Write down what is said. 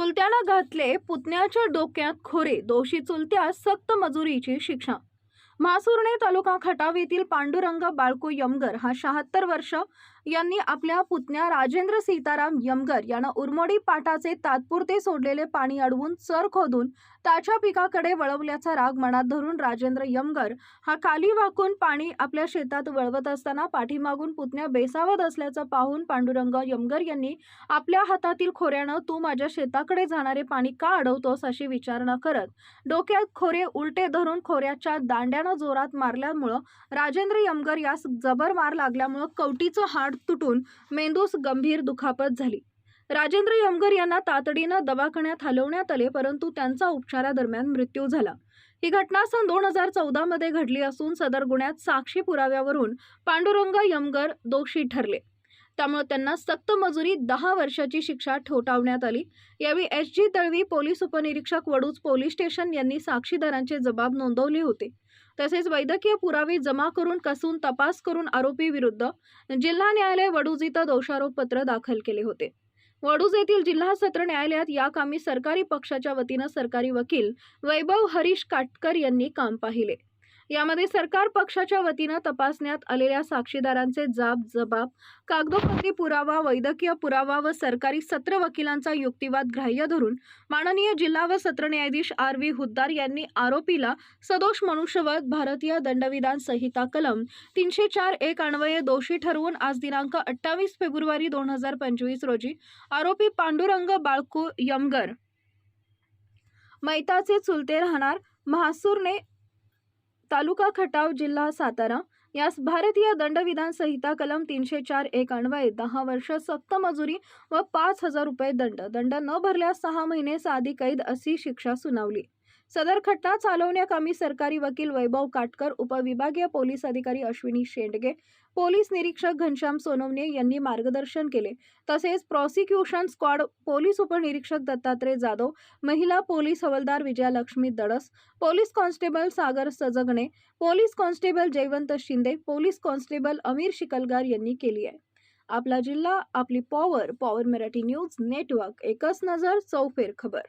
चुलत्याला घातले पुतण्याच्या डोक्यात खोरे दोषी चुलत्यास सक्त मजुरीची शिक्षा मासुर्णे तालुका खटाव येथील पांडुरंग बाळकू यमगर हा शहात्तर वर्ष यांनी आपल्या पुतण्या राजेंद्र सीताराम यमगर यांना उरमोडी पाटाचे तात्पुरते सोडलेले पाणी अडवून चर खोदून त्याच्या पिकाकडे वळवल्याचा राग मनात धरून राजेंद्र यमगर हा खाली वाकून पाणी आपल्या शेतात वळवत असताना पाठीमागून पुतण्या बेसावत असल्याचं पाहून पांडुरंग यमगर यांनी आपल्या हातातील खोऱ्यानं तू माझ्या शेताकडे जाणारे पाणी का अडवतोस? अशी विचारणा करत डोक्यात खोरे उलटे धरून खोऱ्याच्या दांड्यानं जोरात मारल्यामुळं राजेंद्र यमगर यास जबर मार लागल्यामुळं कवटीचं हाड तुटून मेंदूस गंभीर दुखापत झाली. राजेंद्र यमगर यांना तातडीनं दवाखान्यात हलवण्यात आले परंतु त्यांचा उपचारादरम्यान मृत्यू झाला. ही घटना सन दोन हजार चौदा मध्ये घडली असून सदर गुन्ह्यात साक्षी पुराव्यावरून पांडुरंग यमगर दोषी ठरले. त्यामुळे त्यांना सक्त मजुरी दहा वर्षाची शिक्षा ठोठावण्यात आली. यावेळी एस. जी. दळवी पोलीस उपनिरीक्षक वडूज पोलीस स्टेशन यांनी साक्षीदारांचे जबाब नोंदवले होते. तसेच वैद्यकीय पुरावे जमा करून कसून तपास करून आरोपी विरुद्ध जिल्हा न्यायालय वडूज इथं दोषारोपपत्र दाखल केले होते. वडूज येथील जिल्हा सत्र न्यायालयात या कामी सरकारी पक्षाच्या वतीनं सरकारी वकील वैभव हरीश काटकर यांनी काम पाहिले. यामध्ये सरकार पक्षाच्या वतीनं तपासण्यात आलेल्या साक्षीदारांचे जाब जबाब कागदोपत्री पुरावा वैद्यकीय पुरावा व सरकारी सत्र वकिलांचा युक्तिवाद ग्राह्य धरून माननीय जिल्हा व सत्र न्यायाधीश आर व्ही हुद्दार यांनी आरोपीला सदोष मनुष्यवध भारतीय दंडविधान संहिता कलम तीनशे चार एक अन्वये दोषी ठरवून आज दिनांक अठ्ठावीस फेब्रुवारी दोन हजार पंचवीस रोजी आरोपी पांडुरंग बाळकू यमगर. मैताचे चुलते राहणार महासूरने तालुका खटाव जिल्हा सातारा. यास भारतीय दंडविधान संहिता कलम तीनशे चार एक अन्वये दहा वर्ष सक्त मजुरी व पाच हजार रुपये दंड. दंड न भरल्यास सहा महिने साधी कैद अशी शिक्षा सुनावली. सदर खटला चालवण्याकामी सरकारी वकील वैभव काटकर उपविभागीय पोलीस अधिकारी अश्विनी शेंडगे पोलीस निरीक्षक घनश्याम सोनवणे यांनी मार्गदर्शन केले. तसेच प्रॉसिक्युशन स्क्वॉड पोलीस उपनिरीक्षक दत्तात्रय जाधव महिला पोलीस हवलदार Vijayalakshmi Dadas police constable Sagar Sajgane police constable Jaywant Shinde police constable Amir Shikalgar यांनी केली आहे. आपला जिल्हा आपली power power Marathi news network एकच नजर चौफेर खबर.